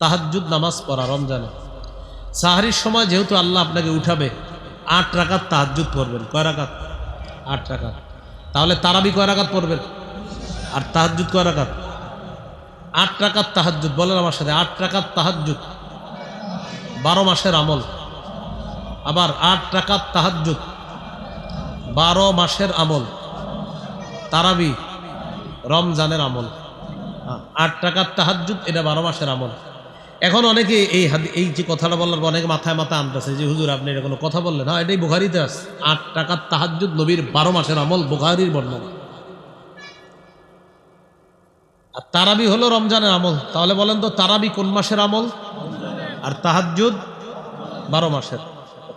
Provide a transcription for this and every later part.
তাহাজ্জুদ নামাজ পড়া, রমজানে। সাহারির সময় যেহেতু আল্লাহ আপনাকে উঠাবে, আট রাকাত তাহাজ্জুদ পড়বেন। কয় রাকাত? আট রাকাত। তাহলে তারাবি কয় রাকাত পড়বেন? আর তাহাজ্জুদ কয় রাকাত? আট রাকাত তাহাজ্জুদ। বলেন আমার সাথে, আট রাকাত তাহাজ্জুদ। বারো মাসের আমল। আবার আট রাকাত তাহাজ্জুদ। বারো মাসের আমল। তারাবি, রমজানের আমল। আট টাকার তাহাজ্জুদ, এটা বারো মাসের আমল। এখন অনেকে এই এই যে কথাটা বলার পর অনেকে মাথায় মাথায় আনতেছে যে, হুজুর, আপনি এটা কোনো কথা বললেন? হ্যাঁ এটাই বুখারিতে আছে। আট টাকার তাহাজ্জুদ নবীর বারো মাসের আমল বুখারির বর্ণনা। আর তারাবি হলো রমজানের আমল। তাহলে বলেন তো, তারাবি কোন মাসের আমল? আর তাহাজ্জুদ বারো মাসের।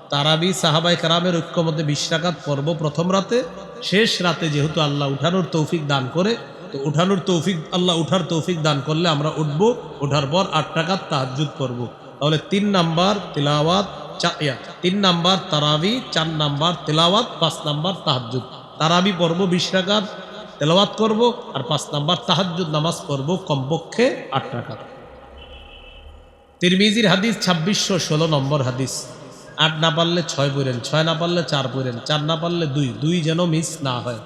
তারাবি সাহাবাই কারামের ঐক্যমধ্যে বিশ রাকাত পর্ব প্রথম রাতে, শেষ রাতে যেহেতু আল্লাহ উঠানোর তৌফিক দান করে তো উঠানোর তৌফিক, আল্লাহ উঠার তৌফিক দান করলে আমরা উঠব ওঠার পর আট টাকাত তাহাজ্জুদ করব। তাহলে তিন নাম্বার তিলাওয়াত তিন নাম্বার তারাবি, চার নাম্বার তেলাওয়াত, পাঁচ নাম্বার তাহাজ্জুদ। তারাবি পর্ব বিশ রাকাত, তেলাওয়াত করব, আর পাঁচ নাম্বার তাহাজ্জুদ নামাজ পড়ব কমপক্ষে আট টাকা তিরমিজির হাদিস ছাব্বিশশো ষোলো নম্বর হাদিস। আট না পারলে ছয় পড়েন, ছয় না পারলে চার পড়েন, চার না পারলে দুই দুই যেন মিস না হয়।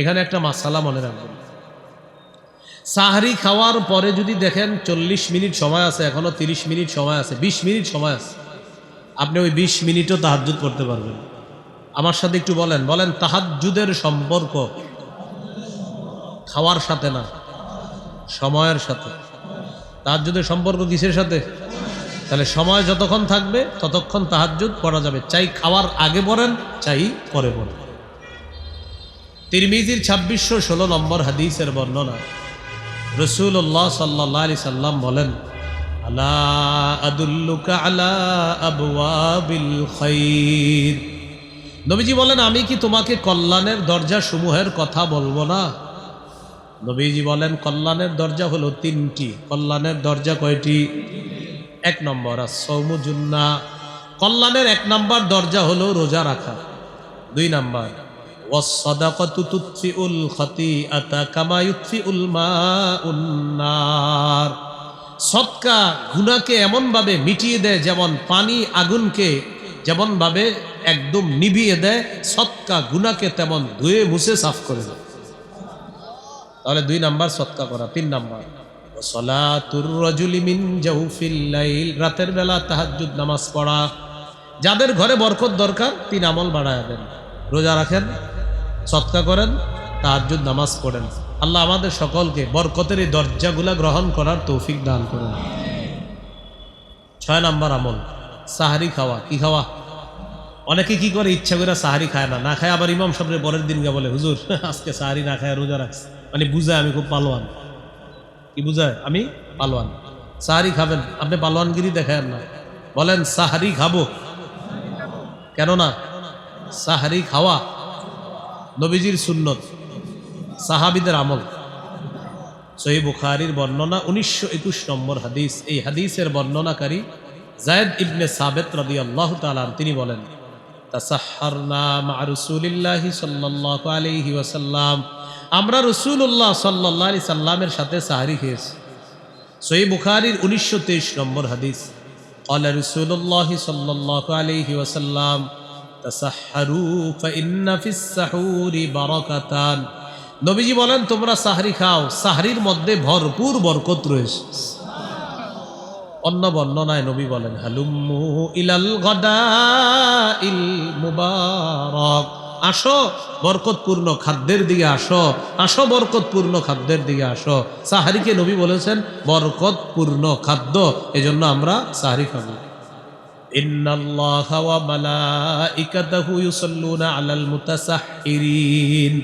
এখানে একটা মাসালা মনে রাখবেন। সাহারি খাওয়ার পরে যদি দেখেন চল্লিশ মিনিট সময় আছে, এখনও তিরিশ মিনিট সময় আছে, বিশ মিনিট সময় আছে, আপনি ওই বিশ মিনিটও তাহাজ্জুদ করতে পারবেন। আমার সাথে একটু বলেন বলেন তাহাজ্জুদের সম্পর্ক খাওয়ার সাথে না, সময়ের সাথে? তাহাজুদের সম্পর্ক কিসের সাথে? তাহলে সময় যতক্ষণ থাকবে, ততক্ষণ তাহাজ্জুদ পড়া যাবে। চাই খাওয়ার আগে পড়েন, চাই পরে পড়েন। তিরমিজির ছাব্বিশশো ষোলো নম্বর হাদিসের বর্ণনা। রসুল্লাহ সাল্লাহ আলি সাল্লাম বলেন নবীজি বলেন, আমি কি তোমাকে কল্যাণের দরজা সমূহের কথা বলব না? নবীজি বলেন, কল্যাণের দরজা হলো তিনটি। কল্যাণের দরজা কয়টি? এক নম্বর সৌমুজুন্না কল্যাণের এক নম্বর দরজা হলো রোজা রাখা। দুই নাম্বার ওয়াসসাদাকাতু তুতফিউল খাতিআতা কামা ইউতফিউল মাউন নার। সৎকা গুনাহকে এমনভাবে মিটিয়ে দেয় যেমন পানি আগুনকে যেমনভাবে একদম নিভিয়ে দেয়, সৎকা গুনাহকে তেমন ধুয়ে মুছে সাফ করে দেয়। তাহলে দুই নাম্বার সৎকা করা, তিন নাম্বার। রাতের বেলা তাহাজ্জুদ নামাজ পড়া। যাদের ঘরে বরকত দরকার, তিন আমল বাড়ায় রোজা রাখেন সৎকা করেন, তাহাজ্জুদ নামাজ পড়েন। আল্লাহ আমাদের সকলকে বরকতের এই দরজাগুলা গ্রহণ করার তৌফিক দান করেন। ছয় নাম্বার আমল, সাহারি খাওয়া। কি খাওয়া? অনেকে কি করে ইচ্ছা করে সাহারি খায় না না খায় আবার ইমাম সাহেবের পরের দিন গিয়ে বলে, হুজুর, আজকে সাহারি না খায় রোজা রাখছে। মানে বুঝায়, আমি খুব পালোয়ান। কি বুঝায়? আমি পালোয়ান। সাহারি খাবেন? আপনি পালোয়ানগিরি দেখেন না। বলেন, সাহারি খাব। কেন না সাহারি খাওয়া নবীজির সুন্নত সাহাবিদের আমল সহি বুখারির বর্ণনা উনিশশো একুশ নম্বর হাদিস এই হাদিসের বর্ণনাকারী জায়দ ইবনে সাবেত রদি আল্লাহ তালান তিনি বলেন তাসাহারনা মা রসুলিল্লাহি সাল্লাল্লাহু আলাইহি ওয়াসাল্লাম আমরা রসুল্লাহ সাল্লাহ আলি সাল্লামের সাথে সাহারি খেয়েছি সহি বুখারির উনিশশো তেইশ নম্বর হাদিস قال رسول الله صلى الله عليه وسلم তাসাহহারু ফাইন্না ফিস সাহুরি বারাকাতান। নবীজি বলেন, তোমরা সাহরি খাও। সাহরির মধ্যে ভরপুর বরকত রয়েছে। অন্য বর্ণনায় নবী বলেন হালুমু ইলাল গদা ইল মুবারক। আসো, বরকতপূর্ণ খাদ্যের দিকে আসো। আসো, বরকতপূর্ণ খাদ্যের দিকে আসো। সাহারিকে নবী বলেছেন, বরকতপূর্ণ খাদ্য। এজন্য আমরা সাহারি খাব। ইন্নাল্লাহা ওয়া মালাইকাতাহু ইউসাল্লুনা আলাল মুতাসাহহিরিন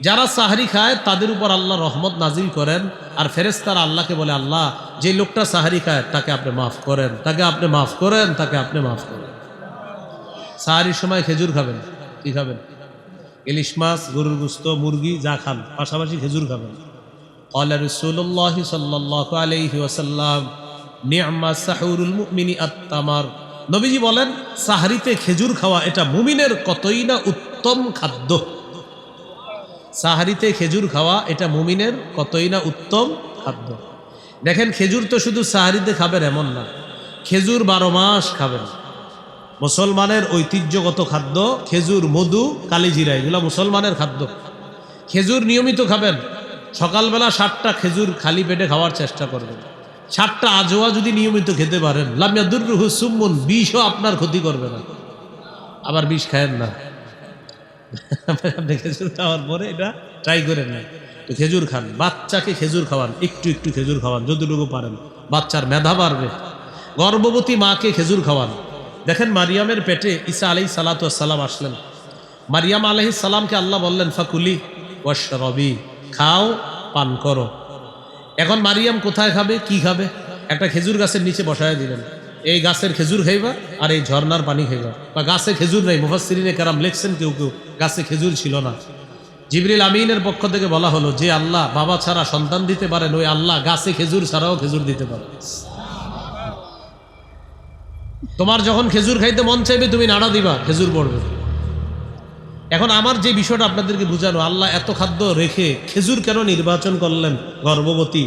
যারা সাহারি খায় তাদের উপর আল্লাহ রহমত নাজিল করেন আর ফেরেস্তারা আল্লাহকে বলে আল্লাহ যে লোকটা সাহারি খায় তাকে আপনি মাফ করেন তাকে আপনি মাফ করেন তাকে আপনি মাফ করেন সাহারির সময় খেজুর খাবেন কি খাবেন ইলিশ মাছ গরুর গুস্ত মুরগি যা খান পাশাপাশি খেজুর খাবেন قال رسول الله صلى الله عليه وسلم نعم سحور المؤمن التمر নবীজি বলেন, সাহারিতে খেজুর খাওয়া এটা মুমিনের কতই না উত্তম খাদ্য। সাহারিতে খেজুর খাওয়া এটা মুমিনের কতই না উত্তম খাদ্য। দেখেন, খেজুর তো শুধু সাহারিতে খাবেন এমন না, খেজুর বারো মাস খাবেন। মুসলমানের ঐতিহ্যগত খাদ্য খেজুর, মধু, কালিজিরা, এগুলো মুসলমানের খাদ্য। খেজুর নিয়মিত খাবেন, সকালবেলা সাতটা খেজুর খালি পেটে খাওয়ার চেষ্টা করবেন। সাতটা আজোয়া যদি নিয়মিত খেতে পারেন, লামিয়া দুর্রুহু সুম্মন, বিষও আপনার ক্ষতি করবে না। আবার বিষ খায়েন না। আপনি খেজুর খাওয়ার পরে এটা ট্রাই করেন না। তো খেজুর খান, বাচ্চাকে খেজুর খাওয়ান, একটু একটু খেজুর খাওয়ান, যতটুকু পারেন। বাচ্চার মেধা বাড়বে। গর্ভবতী মাকে খেজুর খাওয়ান। দেখেন মারিয়ামের পেটে ঈসা আলাই সালাতাম আসলেন। মারিয়াম আলহি সালামকে আল্লাহ বললেন, ফাকুলি ওয়াশ রবি খাও, পান করো। এখন মারিয়াম কোথায় খাবে, কি খাবে? একটা খেজুর গাছের নিচে বসায় দিলেন। এই গাছের খেজুর খাইবা আর এই ঝর্নার পানি খাইবা। বা গাছে খেজুর নেই, মুফাসসিরিনে কারাম লেখছেন কেউ কেউ, গাছে খেজুর ছিল না। জিবরিল আমিনের পক্ষ থেকে বলা হলো, যে আল্লাহ বাবা ছাড়া সন্তান দিতে পারেন, ওই আল্লাহ গাছে খেজুর ছাড়াও খেজুর দিতে পারে। তোমার যখন খেজুর খাইতে মন চাইবে, তুমি নাড়া দিবা, খেজুর পড়বে। এখন আমার যে বিষয়টা আপনাদেরকে বুঝানো, আল্লাহ এত খাদ্য রেখে খেজুর কেন নির্বাচন করলেন গর্ভবতী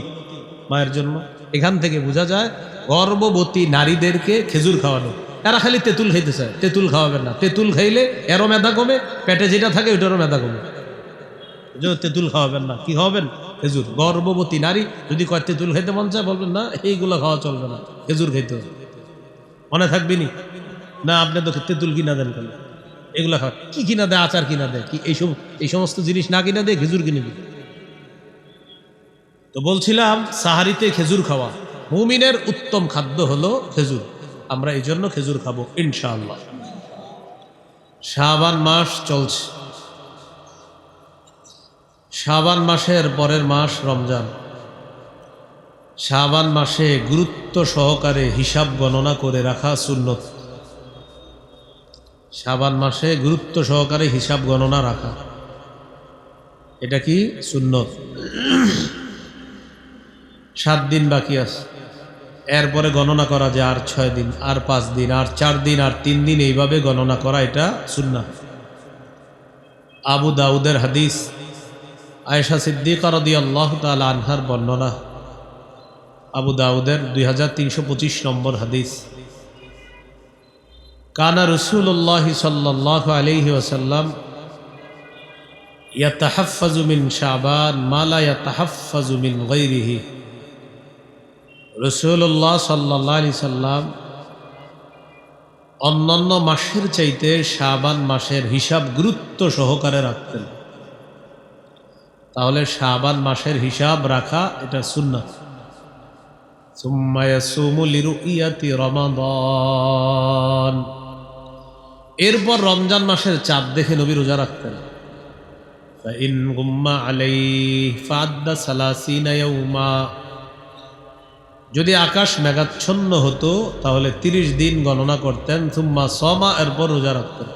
মায়ের জন্য? এখান থেকে বোঝা যায়, গর্ভবতী নারীদেরকে খেজুর খাওয়ানো। এরা খালি তেঁতুল খাইতে চায়, তেঁতুল খাওয়াবেন না। তেঁতুল খাইলে এরও মেধা কমে, পেটে যেটা থাকে ওইটারও মেধা কমে। তেঁতুল খাওয়াবেন না। কি খাওয়াবেন? খেজুর। গর্ভবতী নারী যদি কয় তেঁতুল খাইতে মন চায়, বলবেন, না, এইগুলো খাওয়া চলবে না, খেজুর খাইতে মনে থাকবেনি না, আপনি তো তেঁতুল কিনা দেন কেন? এগুলো খাওয়া কি কিনা দেয়, আচার কিনা দেয়? কি এইসব এই সমস্ত জিনিস না কিনা দেয়, খেজুর কিনে দিই তো বলছিলাম, সাহারিতে খেজুর খাওয়া। মুমিনের উত্তম খাদ্য হলো খেজুর। আমরা এই জন্য খেজুর খাব, ইনশাআল্লাহ। শাবান মাস চলছে। শাবান মাসের পরের মাস রমজান। শাবান মাসে গুরুত্ব সহকারে হিসাব গণনা করে রাখা সুন্নত। শাবান মাসে গুরুত্ব সহকারে হিসাব গণনা রাখা। এটা কি? সুন্নত। সাত দিন বাকি আছে। এরপরে গণনা করা যায় আর ছয় দিন, আর পাঁচ দিন, আর চার দিন, আর তিন দিন এইভাবে গণনা করা এটা সুন্না আবু দাউদের হাদিস, আয়েশা সিদ্দিকা রদি আল্লাহ তাল আনহার বর্ণনা। আবু দাউদের দুই হাজার তিনশো পঁচিশ নম্বর হাদিস। কানা রসুল্লাহ সাল্লাহ আলহি ওসাল্লাম ইয়াতাহাফাজু মিন শাবান মালা ইয়াতাহাফাজু মিন গৈরিহি রসুল্লাহ সাল্লাহ আলি সাল্লাম অন্যান্য মাসের চাইতে শাবান মাসের হিসাব গুরুত্ব সহকারে রাখতেন। তাহলে শাবান মাসের হিসাব রাখা এটা সুন্নাত। রমাদান। এরপর রমজান মাসের চাঁদ দেখে নবী রোজা রাখতেন। যদি আকাশ মেঘাচ্ছন্ন হতো, তাহলে ৩০ দিন গণনা করতেন থুম্মা সমা এরপর রোজা রাখতেন।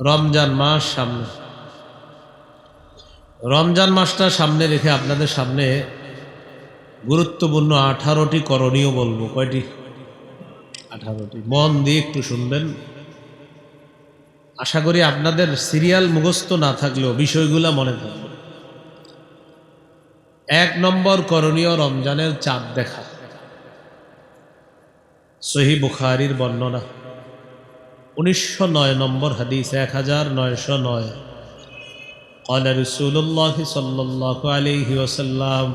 রমজান মাস সামনে। রমজান মাসটা সামনে রেখে আপনাদের সামনে গুরুত্বপূর্ণ আঠারোটি করণীয় বলব। কয়টি? আঠারোটি মন দিয়ে একটু শুনবেন আশা করি আপনাদের সিরিয়াল মুখস্থ না থাকলেও বিষয়গুলো মনে থাকবে এক নম্বর করণীয় রমজানের চাঁদ দেখা সহি বুখারির বর্ণনা উনিশশো নয় নম্বর হাদিস এক হাজার নয়শো নয় قال رسول الله صلى الله عليه وسلم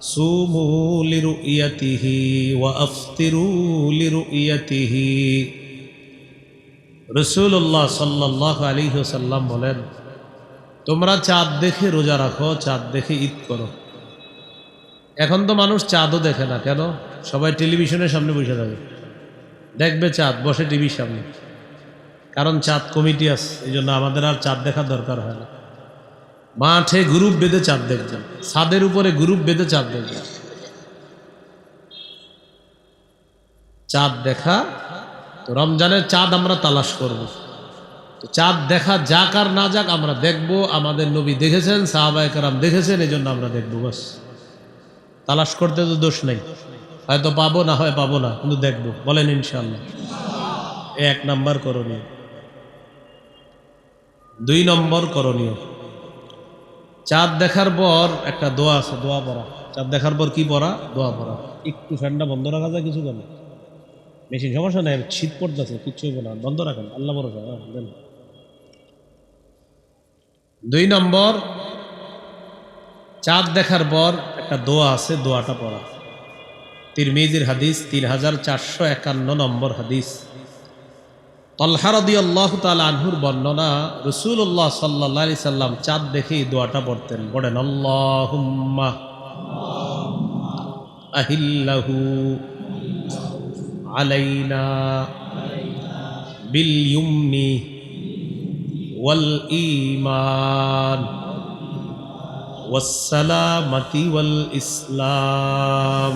صوموا لرؤيته وافطروا لرؤيته রসুল্লাহ সাল্লাহ আলী সাল্লাম বলেন তোমরা চাঁদ দেখে রোজা রাখো চাঁদ দেখে ঈদ করো এখন তো মানুষ চাঁদও দেখে না কেন সবাই টেলিভিশনের সামনে বসে থাকে দেখবে চাঁদ বসে টিভির সামনে কারণ চাঁদ কমিটি আছে এই জন্য আমাদের আর চাঁদ দেখার দরকার হয় না মাঠে গ্রুপ বেঁধে চাঁদ দেখছেন ছাদের উপরে গ্রুপ বেঁধে চাঁদ দেখছেন চাঁদ দেখা, তো রমজানের চাঁদ আমরা তালাশ করব। তো চাঁদ দেখা যাক আর না যাক আমরা দেখব, আমাদের নবী দেখেছেন, সাহাবায় কারাম দেখেছেন এই জন্য আমরা দেখব বাস। তালাশ করতে তো দোষ নেই। হয়তো পাবো, না হয় পাবো না, কিন্তু দেখব। বলেন ইনশাল্লাহ এক নাম্বার করণীয়। দুই নম্বর করণীয়। চাঁদ দেখার পর একটা দোয়া আছে দোয়া পড়া। চাঁদ দেখার পর কি পড়া? দোয়া পড়া। একটু ফ্যানটা বন্ধ রাখা যায় কিছু কেন মেশিন সমস্যা নেই শীত পড়তেছে কিচ্ছু হইব না। বন্ধ রাখেন আল্লাহ ভরসা হ্যাঁ, দেন। দুই নম্বর চাঁদ দেখার পর একটা দোয়া আছে দোয়াটা পড়া। তিরমিজির হাদিস তিন হাজার চারশো একান্ন নম্বর হাদিস। তল্হারদি আল্লাহ আনহুর বর্ণনা রসুল্লাহ সাল্লা সাল্লাম চাঁদ দেখেই দোয়াটা পড়তেন। বলেন আল্লাহুম্মা আহিল্লাহু আলাইনা বিল ইউমনি ওয়াল ইমান ওয়াসসালামাতি ওয়াল ইসলাম।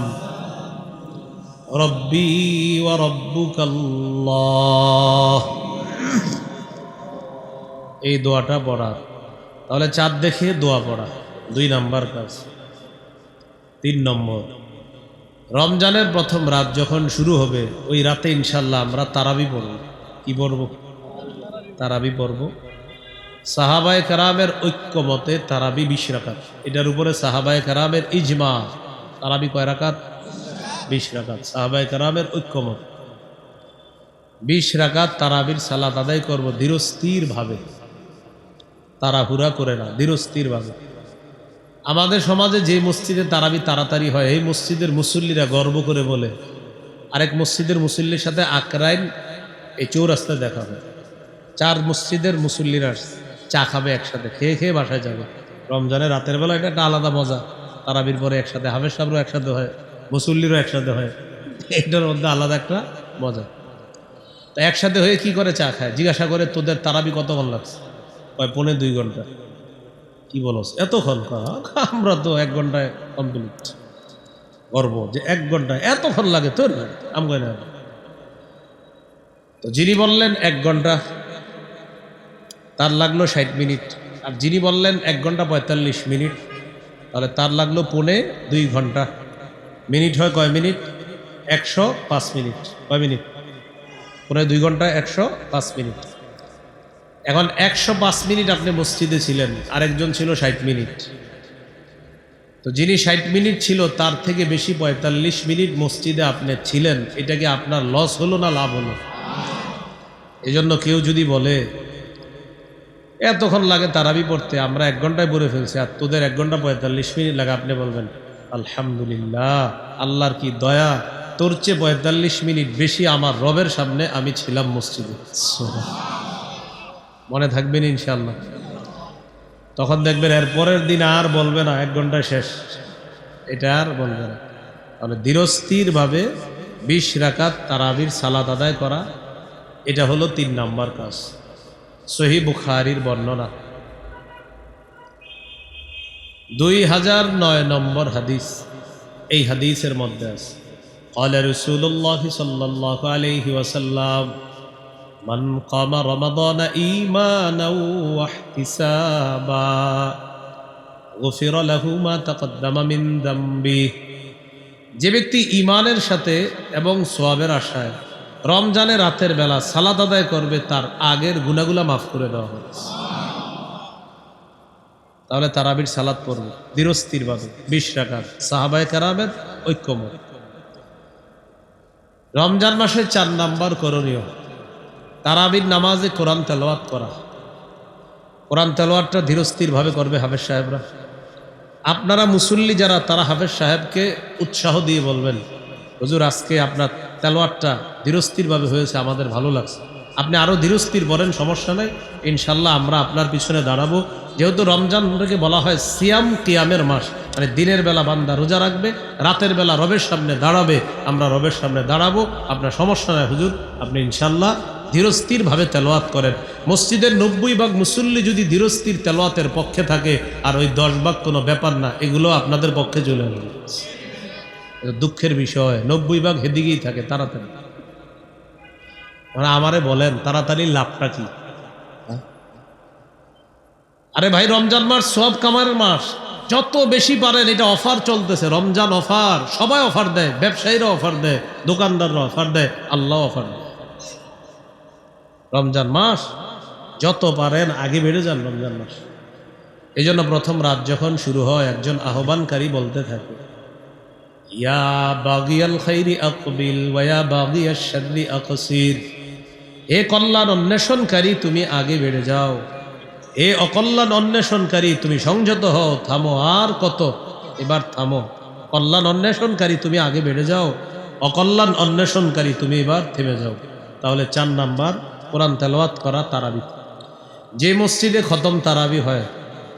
ربي وربك الله এই দোয়াটা পড়া তাহলে চাঁদ দেখে দোয়া পড়া দুই নাম্বার কাজ তিন নম্বর রমজানের প্রথম রাত যখন শুরু হবে ওই রাতে ইনশাল্লাহ আমরা তারাবি পড়ব কি পড়ব তারাবি পড়ব সাহাবায় কারামের ঐক্যমতে তারাবি বিশ রাকাত এটার উপরে সাহাবায় কারামের ইজমা তারাবি কয় রাকাত বিশ রাকাত সাহাবাই কারামের ঐক্যমত। বিশ রাকাত তারাবির সালাত আদায় করব ধীরস্থির ভাবে তাড়াহুড়া করে না ধীরস্থির ভাবে আমাদের সমাজে যে মসজিদে তারাবি তাড়াতাড়ি হয়, এই মসজিদের মুসল্লিরা গর্ব করে বলে, আরেক মসজিদের মুসল্লির সাথে আকরাইন এই চৌরাস্তায় দেখা হয়। চার মসজিদের মুসল্লিরা চা খাবে একসাথে, খেয়ে খেয়ে বাসায় যাবে। রমজানের রাতের বেলা এটা একটা আলাদা মজা, তারাবির পরে একসাথে হাফেজ সাহেবরও একসাথে হয়। মুসল্লিরও একসাথে হয়। এটার মধ্যে আলাদা একটা মজা। তা একসাথে হয়ে কি করে চা খায়? জিজ্ঞাসা করে, তোদের তারাবি কতক্ষণ লাগছে? কয়, পৌনে দুই ঘণ্টা। কি বলস? এতক্ষণ আমরা তো এক ঘন্টায় কমপ্লিট গর্ব যে এক ঘন্টায় এতক্ষণ লাগে তোর? আমগাই না। তো যিনি বললেন এক ঘণ্টা, তার লাগল ষাট মিনিট। আর যিনি বললেন এক ঘণ্টা পঁয়তাল্লিশ মিনিট, তাহলে তার লাগল পৌনে দুই ঘণ্টা। মিনিট হয় কয় মিনিট? একশো পাঁচ মিনিট। কয় মিনিট? পৌনে দুই ঘণ্টা একশো পাঁচ মিনিট। এখন একশো পাঁচ মিনিট আপনি মসজিদে ছিলেন, আরেকজন ছিল ষাট মিনিট। তো যিনি ষাট মিনিট ছিল, তার থেকে বেশি পঁয়তাল্লিশ মিনিট মসজিদে আপনি ছিলেন, এটা কি আপনার লস হলো না লাভ হলো? এজন্য কেউ যদি বলে, এতক্ষণ লাগে তারাবি পড়তে, আমরা এক ঘন্টায় পড়ে ফেলছি, আর তোদের এক ঘণ্টা পঁয়তাল্লিশ মিনিট লাগে। আপনি বলবেন আলহামদুলিল্লাহ, আল্লাহর কি দয়া? তোর চেয়ে পঁয়তাল্লিশ মিনিট বেশি আমার রবের সামনে আমি ছিলাম মসজিদে। মনে থাকবেন ইনশাল্লাহ তখন দেখবেন এর পরের দিন আর বলবে না, এক ঘন্টায় শেষ। এটা আর বলবে না। তাহলে ধীরস্থিরভাবে বিশ রাকাত তারাবির সালাদ আদায় করা, এটা হলো তিন নাম্বার কাজ। সহি বুখারির বর্ণনা। দুই হাজার নয় নম্বর হাদিস এই হাদিসের মধ্যে আছে قال رسول الله صلى الله عليه وسلم من قام رمضان إيمانا واحتسابا غفر له ما تقدم من ذنبه যে ব্যক্তি ইমানের সাথে এবং সোয়াবের আশায় রমজানের রাতের বেলা সালাদ আদায় করবে তার আগের গুনাগুলা মাফ করে দেওয়া হবে তাহলে তারাবির সালাদ পড়বে। ধীরস্থিরভাবে বিশ রাখার সাহাবায় কারামের ঐক্যমত। রমজান মাসের চার নাম্বার করণীয়, তারাবির নামাজে কোরআন তেলোয়াত করা। কোরআন তেলোয়াতটা ধীরস্থিরভাবে করবে হাফেজ সাহেবরা। আপনারা মুসল্লি যারা, তারা হাফেজ সাহেবকে উৎসাহ দিয়ে বলবেন, হুজুর, আজকে আপনার তেলোয়ারটা ধীরস্থিরভাবে হয়েছে, আমাদের ভালো লাগছে। আপনি আরও ধীরস্থির বলেন, সমস্যা নেই। ইনশাল্লাহ আমরা আপনার পিছনে দাঁড়াবো। যেহেতু রমজান থেকে বলা হয় সিয়াম কিয়ামের মাস মানে দিনের বেলা বান্দা রোজা রাখবে, রাতের বেলা রবের সামনে দাঁড়াবে, আমরা রবের সামনে দাঁড়াবো, আপনার সমস্যা নেই হুজুর, আপনি ইনশাল্লাহ ধীরস্থিরভাবে তেলোয়াত করেন। মসজিদের নব্বই ভাগ মুসল্লি যদি ধীরস্থির তেলোয়াতের পক্ষে থাকে, আর ওই দশ ভাগ কোনো ব্যাপার না, এগুলো আপনাদের পক্ষে চলে আসবে দুঃখের বিষয়, নব্বই ভাগ হেদিকেই থাকে, তাড়াতাড়ি। মানে আমারে বলেন, তাড়াতাড়ি লাভটা কি? আরে ভাই, রমজান মাস সব কামারের মাস। যত বেশি পারেন, এটা অফার চলতেছে। রমজান অফার, সবাই অফার দেয়, ব্যবসায়ীরা অফার দেয়, দোকানদাররা অফার দেয়, আল্লাহ অফার দেয়। রমজান মাস, যত পারেন, আগে বেড়ে যান রমজান মাস। এই জন্য প্রথম রাত যখন শুরু হয়, একজন আহ্বানকারী বলতে থাকে, ইয়া বাগিয়াল খাইরি আকবিল ওয়া বাগিয়াশ শাররি আকসির। হে কল্যাণ অন্বেষণকারী, তুমি আগে বেড়ে যাও। হে অকল্যাণ অন্বেষণকারী, তুমি সংযত হও, থামো, আর কত? এবার থামো। কল্যাণ অন্বেষণকারী, তুমি আগে বেড়ে যাও। অকল্যাণ অন্বেষণকারী, তুমি এবার থেমে যাও। তাহলে চার নাম্বার, কোরআন তেলাওয়াত করা তারাবি। যে মসজিদে খতম তারাবি হয়,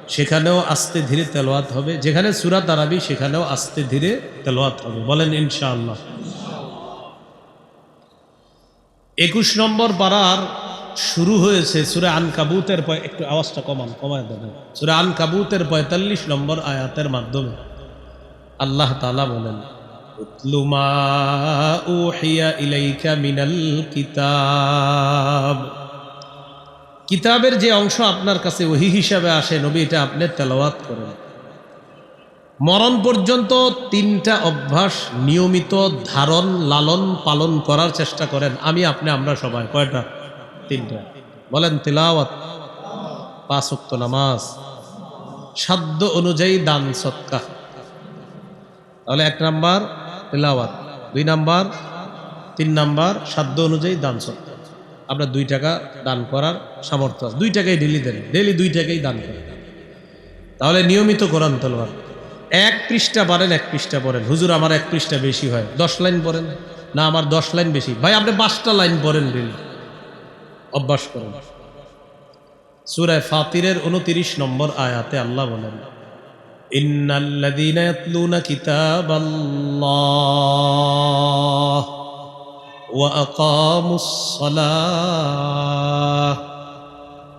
সেখানেও আস্তে ধীরে তেলোয়াত হবে। যেখানে সুরা তারাবি, সেখানেও আস্তে ধীরে তেলোয়াত হবে। বলেন ইনশাআল্লাহ। একুশ নম্বর পাড়ার শুরু হয়েছে সুরে পয়- একটু আওয়াজটা কমান, কমায় দেবেন সুরে আন কাবুতের পঁয়তাল্লিশ নম্বর আয়াতের মাধ্যমে আল্লাহ তালা বলেন ইলাইকা মিনাল কিতাব। কিতাবের যে অংশ আপনার কাছে ওহি হিসাবে আসে, নবী এটা আপনি তেলাওয়াত করেন। মরণ পর্যন্ত তিনটা অভ্যাস নিয়মিত ধারণ, লালন পালন করার চেষ্টা করেন। আমি, আপনি, আমরা সবাই, কয়টা? তিনটা। বলেন তেলাওয়াত, পাঁচ ওয়াক্ত নামাজ, সাধ্য অনুযায়ী দান সৎকা তাহলে এক নাম্বার তেলাওয়াত, দুই নাম্বার, তিন নাম্বার সাধ্য অনুযায়ী দান সৎকা আপনার দুই টাকা দান করার সামর্থ্য আছে। দুই টাকাই ডেলি দেন ডেলি দুই টাকাই দান করেন। তাহলে নিয়মিত কোরআন তলোয়ার এক পৃষ্ঠা পারেন এক পৃষ্ঠা পড়েন। হুজুর, আমার এক পৃষ্ঠা বেশি হয়। দশ লাইন পড়েন? না, আমার দশ লাইন বেশি। ভাই, আপনি পাঁচটা লাইন পড়েন ডেলি অভ্যাস করেন সুরায় ফাতিরের উনতিরিশ নম্বর আয়াতে আল্লাহ বলেন ইন্নাল্লাযীনা ইয়াতলুনা কিতাবাল্লাহ وأقاموا الصلاة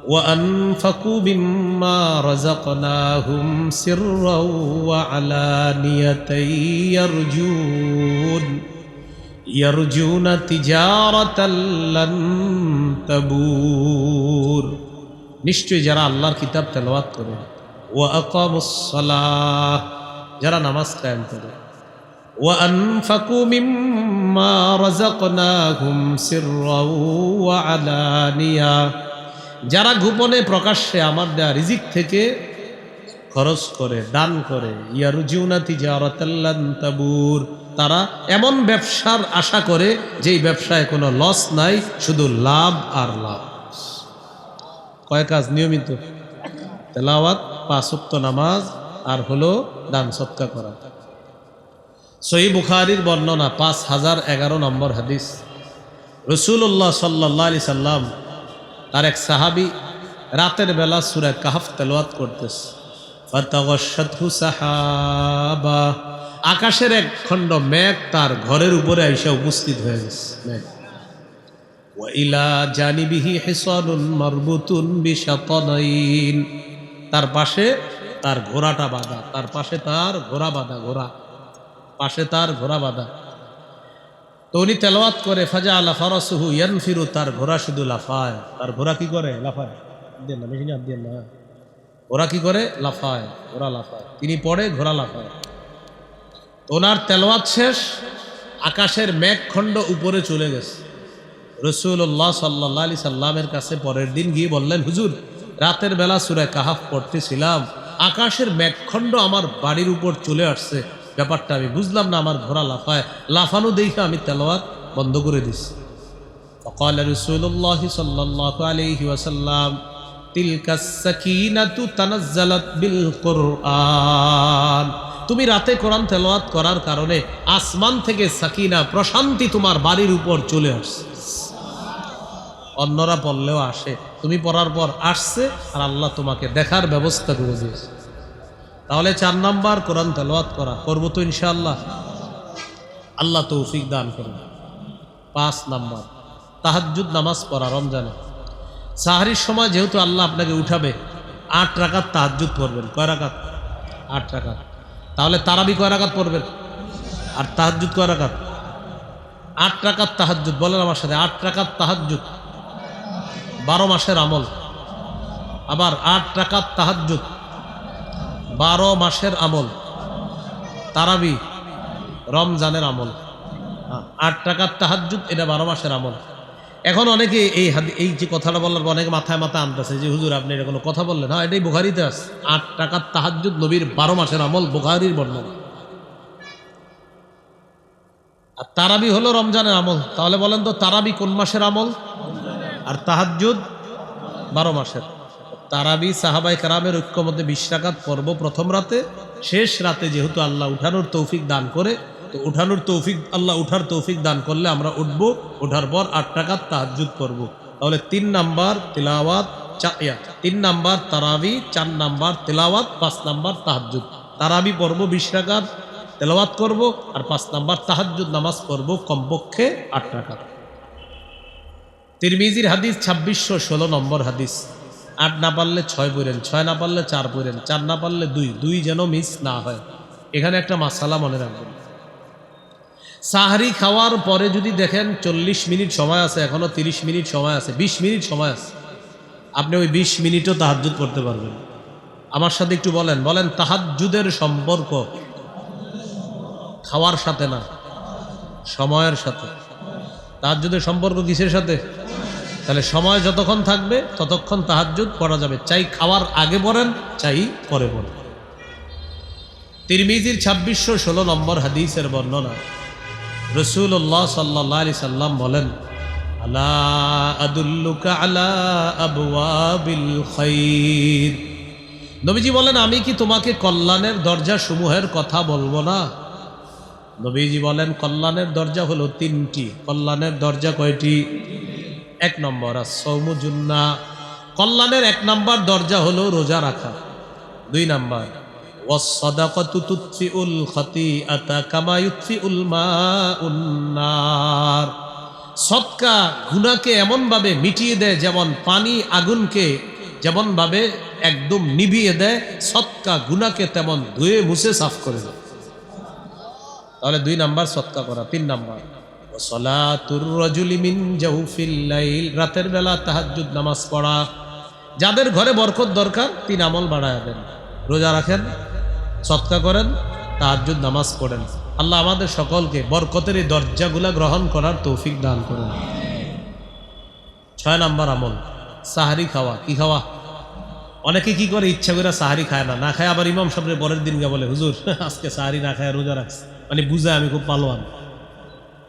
وأنفقوا مما رزقناهم سرا وعلانية يرجون يرجون تجارة لن تبور নিশ্চয়ই যারা আল্লাহর কিতাব তেলাওয়াত করে ও আকামুসসালাহ যারা নামাজ কায়েম করে وأنفقوا مما رزقناهم سرا وعلانية যারা গোপনে প্রকাশ্যে আমার দেয়া রিজিক থেকে খরচ করে, দান করে। ইয়ারুজিউনা তিজারাতাল্লান তাবুর। তারা এমন ব্যবসার আশা করে যেই ব্যবসায় কোনো লস নাই, শুধু লাভ আর লাভ কয় কাজ? নিয়মিত। তেলাওয়াত পাঁচক্ত নামাজ, আর হলো দান সৎকা করা। সই বুখারির বর্ণনা, পাঁচ হাজার এগারো নম্বর হাদিস। রসুল্লাহ সাল্লাহ আলি সাল্লাম, তার এক সাহাবি রাতের বেলা সুরা কাহাফ তেলোয়াত করতেছে। আকাশের এক খণ্ড মেঘ তার ঘরের উপরে আইসা উপস্থিত হয়ে গেছে, মেঘ। জানিবিহি তার পাশে তার ঘোড়াটা বাঁধা, তার পাশে তার ঘোড়া বাঁধা, ঘোড়া। পাশে তার ঘোড়া বাঁধা। তো উনি তেলাওয়াত করে ফাজা আল্লাহ ফরসহু ইয়ানফিরু, তার ঘোড়া শুধু লাফায়। তার ঘোড়া কি করে? লাফায়। দেন না বেশি না দেন না। ওরা কি করে? লাফায়। ওরা লাফায়। তিনি পড়ে, ঘোড়া লাফায়। ওনার তেলওয়াত শেষ, আকাশের মেঘখণ্ড উপরে চলে গেছে। রসুল্লাহ সাল্লাহ আলি সাল্লামের কাছে পরের দিন গিয়ে বললেন, হুজুর, রাতের বেলা সুরে কাহাফ পড়তেছিলাম। আকাশের মেঘখণ্ড আমার বাড়ির উপর চলে আসছে। ব্যাপারটা আমি বুঝলাম না, আমার ঘোড়া লাফায়। লাফানো দেখে আমি তেলওয়াত বন্ধ করে দিচ্ছি সকালে রসুল্লাহ সাল্লাহ আলি ওয়াসাল্লাম তুমি রাতে কোরআন তেলোয়াত করার কারণে আসমান থেকে সাকিনা, প্রশান্তি তোমার বাড়ির উপর চলে আসছে। অন্যরা পড়লেও আসে, তুমি পড়ার পর আসছে আর আল্লাহ তোমাকে দেখার ব্যবস্থা করে দিয়েছে। তাহলে চার নাম্বার, কোরআন তেলাওয়াত করা। করব তো ইনশাআল্লাহ। আল্লাহ তৌফিক দান করবে পাঁচ নাম্বার তাহাজুদ নামাজ পড়া রমজানে। সাহারির সময় যেহেতু আল্লাহ আপনাকে উঠাবে, আট রাকাত তাহাজ্জুদ পড়বেন। কয় রাকাত? আট রাকাত। তাহলে তারাবি কয় রাকাত পড়বেন? আর তাহাজ্জুদ কয় রাকাত? আট রাকাত তাহাজ্জুদ। বলেন আমার সাথে, আট রাকাত তাহাজ্জুদ। বারো মাসের আমল। আবার আট রাকাত তাহাজ্জুদ। বারো মাসের আমল। তারাবি, রমজানের আমল। আট টাকার তাহাজ্জুদ, এটা বারো মাসের আমল। এখন অনেকে এই এই যে কথাটা বলার অনেকে মাথায় মাথায় আনতেছে যে, হুজুর, আপনি এটা কোনো কথা বললেন? হ্যাঁ এটাই বুখারিতে আছে। আট টাকার তাহাজ্জুদ নবীর বারো মাসের আমল বুখারির বর্ণনা। আর তারাবি হলো রমজানের আমল। তাহলে বলেন তো, তারাবি কোন মাসের আমল? আর তাহাজ্জুদ বারো মাসের। তারাবি সাহাবাই কারামের ঐক্যমধ্যে বিশ রাকাত পর্ব প্রথম রাতে, শেষ রাতে যেহেতু আল্লাহ উঠানোর তৌফিক দান করে তো উঠানোর তৌফিক, আল্লাহ উঠার তৌফিক দান করলে আমরা উঠব ওঠার পর আট টাকার তাহাজ্জুদ করব। তাহলে তিন নাম্বার তিলাওয়াত তিন নাম্বার তারাবি, চার নাম্বার তেলাওয়াত, পাঁচ নাম্বার তাহাজ্জুদ। তারাবি পর্ব বিশ রাকাত, তেলাওয়াত করব, আর পাঁচ নাম্বার তাহাজ্জুদ নামাজ পড়ব কমপক্ষে আট টাকা তিরমিজির হাদিস ছাব্বিশশো ষোলো নম্বর হাদিস। আট না পারলে ছয় পড়েন, ছয় না পারলে চার পড়েন, চার না পারলে দুই দুই যেন মিস না হয়। এখানে একটা মাসালা মনে রাখবেন। সাহারি খাওয়ার পরে যদি দেখেন চল্লিশ মিনিট সময় আছে, এখনও তিরিশ মিনিট সময় আছে, বিশ মিনিট সময় আছে, আপনি ওই বিশ মিনিটও তাহাজ্জুদ করতে পারবেন। আমার সাথে একটু বলেন বলেন তাহাজ্জুদের সম্পর্ক খাওয়ার সাথে না, সময়ের সাথে? তাহাজ্জুদের সম্পর্ক কিসের সাথে? তাহলে সময় যতক্ষণ থাকবে, ততক্ষণ তাহাজ্জুদ পড়া যাবে। চাই খাওয়ার আগে পড়েন, চাই পরে পড়েন। তিরমিজির ছাব্বিশশো ষোলো নম্বর হাদিসের বর্ণনা। রসুল্লাহ সাল্লাহ আলি সাল্লাম বলেন নবীজি বলেন, আমি কি তোমাকে কল্যাণের দরজা সমূহের কথা বলব না? নবীজি বলেন, কল্যাণের দরজা হলো তিনটি। কল্যাণের দরজা কয়টি? এক নম্বর সৌমুজুন্না কল্যাণের এক নম্বর দরজা হলো রোজা রাখা। দুই নাম্বার ওয়াসসাদাকাতু তুতফিউল খাতিআতা কামা ইউতফিউল মাউন নার। সৎকা গুনাহকে এমনভাবে মিটিয়ে দেয় যেমন পানি আগুনকে যেমনভাবে একদম নিভিয়ে দেয়, সৎকা গুনাহকে তেমন ধুয়ে মুছে সাফ করে দেয়। তাহলে দুই নাম্বার সৎকা করা, তিন নাম্বার। রাতের বেলা তাহাজ্জুদ নামাজ পড়া। যাদের ঘরে বরকত দরকার, তিন আমল বাড়ায় দেন। রোজা রাখেন সৎকা করেন, তাহাজ্জুদ নামাজ পড়েন। আল্লাহ আমাদের সকলকে বরকতের এই দরজাগুলা গ্রহণ করার তৌফিক দান করেন। ছয় নাম্বার আমল, সাহারি খাওয়া। কি খাওয়া? অনেকে কি করে ইচ্ছা করে সাহারি খায় না না খায় আবার ইমাম সাহেবের পরের দিন গিয়ে বলে, হুজুর, আজকে সাহারি না খায় রোজা রাখছে। মানে বুঝায়, আমি খুব পালোয়ান।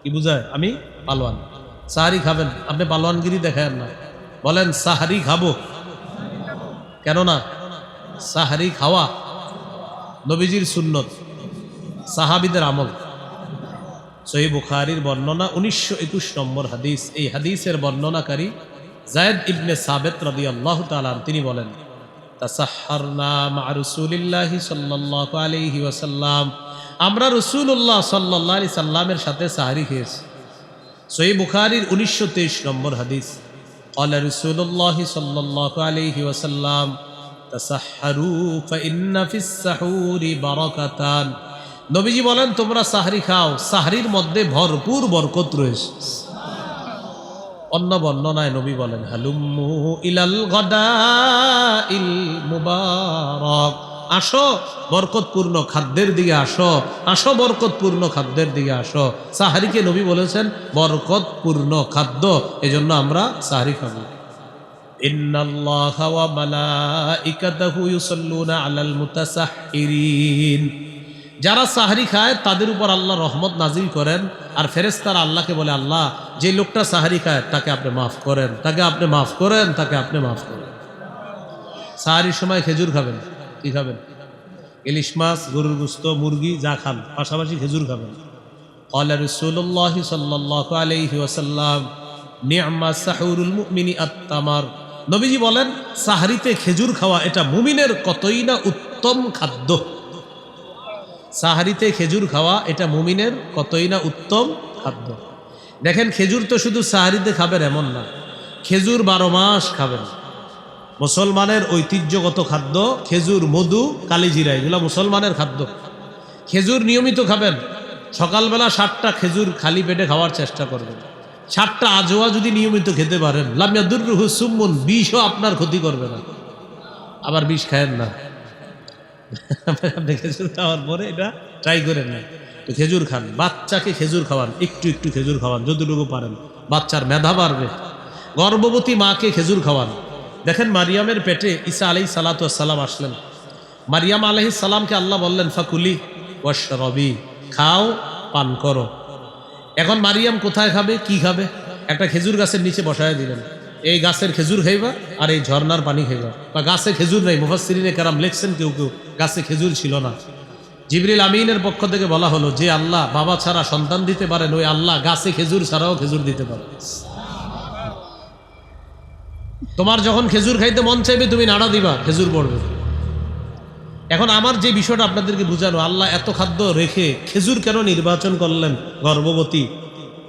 কি বুঝায়? আমি পালোয়ান। সাহারি খাবেন? আপনি পালোয়ানগিরি দেখায় না। বলেন, সাহারি খাব। কেন না সাহারি খাওয়া নবীজির সুন্নত সাহাবিদের আমল সহি বুখারির বর্ণনা উনিশশো একুশ নম্বর হাদিস এই হাদিসের বর্ণনাকারী জায়দ ইবনে সাবেত রদি আল্লাহ তালাম তিনি বলেন তাসাহারনা মা রসুলিল্লাহি সাল্লাল্লাহু আলাইহি ওয়াসাল্লাম আমরা রসুল্লাহ সাল্লাহ আলি সাল্লামের সাথে সাহারি খেয়েছি সহি বুখারির উনিশশো তেইশ নম্বর হাদিস قال رسول الله صلى الله عليه وسلم তাসাহহারু ফাইন্না ফিস সাহুরি বারাকাতান। নবীজি বলেন, তোমরা সাহরি খাও। সাহরির মধ্যে ভরপুর বরকত রয়েছে। অন্য বর্ণনায় নবী বলেন, হালুম্মু ইলাল গদা ইল মুবারক। আসো, বরকতপূর্ণ খাদ্যের দিকে আসো। আসো, বরকতপূর্ণ খাদ্যের দিকে আসো। সাহারিকে নবী বলেছেন, বরকতপূর্ণ খাদ্য, এজন্য আমরা সাহারি খাব। ইন্নাল্লাহা ওয়া মালাইকাতাহু ইউসাল্লুনা আলাল মুতাসাহহিরিন যারা সাহারি খায় তাদের উপর আল্লাহ রহমত নাজিল করেন আর ফেরেস্তারা আল্লাহকে বলে আল্লাহ যে লোকটা সাহারি খায় তাকে আপনি মাফ করেন তাকে আপনি মাফ করেন তাকে আপনি মাফ করেন সাহারির সময় খেজুর খাবেন কি খাবেন ইলিশ মাছ গরুর গুস্ত মুরগি যা খান পাশাপাশি খেজুর খাবেন قال رسول الله صلى الله عليه وسلم نعم سحور المؤمن التمر নবীজি বলেন, সাহারিতে খেজুর খাওয়া এটা মুমিনের কতই না উত্তম খাদ্য। সাহারিতে খেজুর খাওয়া এটা মুমিনের কতই না উত্তম খাদ্য। দেখেন, খেজুর তো শুধু সাহারিতে খাবেন এমন না, খেজুর বারো মাস খাবেন। মুসলমানের ঐতিহ্যগত খাদ্য খেজুর, মধু, কালিজিরা, এগুলো মুসলমানের খাদ্য। খেজুর নিয়মিত খাবেন, সকালবেলা সাতটা খেজুর খালি পেটে খাওয়ার চেষ্টা করবেন। সাতটা আজোয়া যদি নিয়মিত খেতে পারেন লামিয়াদুররুহু সুম্মুন বিষও আপনার ক্ষতি করবে না। আবার বিষ খায়েন না। আপনি খেজুর খাওয়ার পরে এটা ট্রাই করেন না। তো খেজুর খান, বাচ্চাকে খেজুর খাওয়ান, একটু একটু খেজুর খাওয়ান, যতটুকু পারেন। বাচ্চার মেধা বাড়বে। গর্ভবতী মাকে খেজুর খাওয়ান। দেখেন মারিয়ামের পেটে ঈসা আলাই সালাতাম আসলেন। মারিয়াম আলহি সালামকে আল্লাহ বললেন, ফাকুলি ওয়াশ রবি খাও, পান করো। এখন মারিয়াম কোথায় খাবে, কি খাবে? একটা খেজুর গাছের নিচে বসায় দিলেন। এই গাছের খেজুর খাইবা আর এই ঝর্ণার পানি খাইবা। বা গাছে খেজুর নেই, মুফাসসিরিনে কারাম লেখছেন কেউ কেউ, গাছে খেজুর ছিল না। জিবরিল আমিনের পক্ষ থেকে বলা হলো, যে আল্লাহ বাবা ছাড়া সন্তান দিতে পারেন, ওই আল্লাহ গাছে খেজুর ছাড়াও খেজুর দিতে পারে। তোমার যখন খেজুর খাইতে মন চাইবে, তুমি নাড়া দিবা, খেজুর পড়বে। এখন আমার যে বিষয়টা আপনাদেরকে বুঝানো, আল্লাহ এত খাদ্য রেখে খেজুর কেন নির্বাচন করলেন গর্ভবতী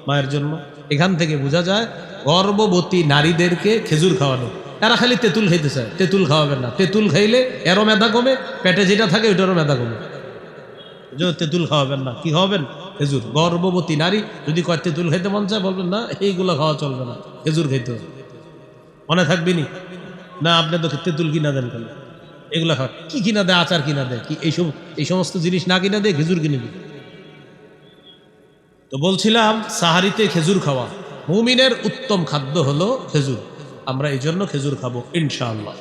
মায়ের জন্য? এখান থেকে বোঝা যায়, গর্ভবতী নারীদেরকে খেজুর খাওয়ানো। এরা খালি তেঁতুল খাইতে চায়, তেঁতুল খাওয়াবেন না। তেঁতুল খাইলে এরও মেধা কমে, পেটে যেটা থাকে ওইটারও মেধা কমে। তেঁতুল খাওয়াবেন না। কি খাওয়াবেন? খেজুর। গর্ভবতী নারী যদি কয় তেঁতুল খাইতে মন চায়, বলবেন, না, এইগুলো খাওয়া চলবে না, খেজুর খাইতে হবে। মনে থাকবেনি না, আপনি তো তেঁতুল কিনা দেন কেন? এগুলো হয়। কি কিনা দেয়, আচার কিনা দেয়? কি এইসব এই সমস্ত জিনিস না কিনা দেয়, খেজুর কিনে দিবে তো বলছিলাম, সাহারিতে খেজুর খাওয়া। মুমিনের উত্তম খাদ্য হলো খেজুর। আমরা এই জন্য খেজুর খাব, ইনশাআল্লাহ।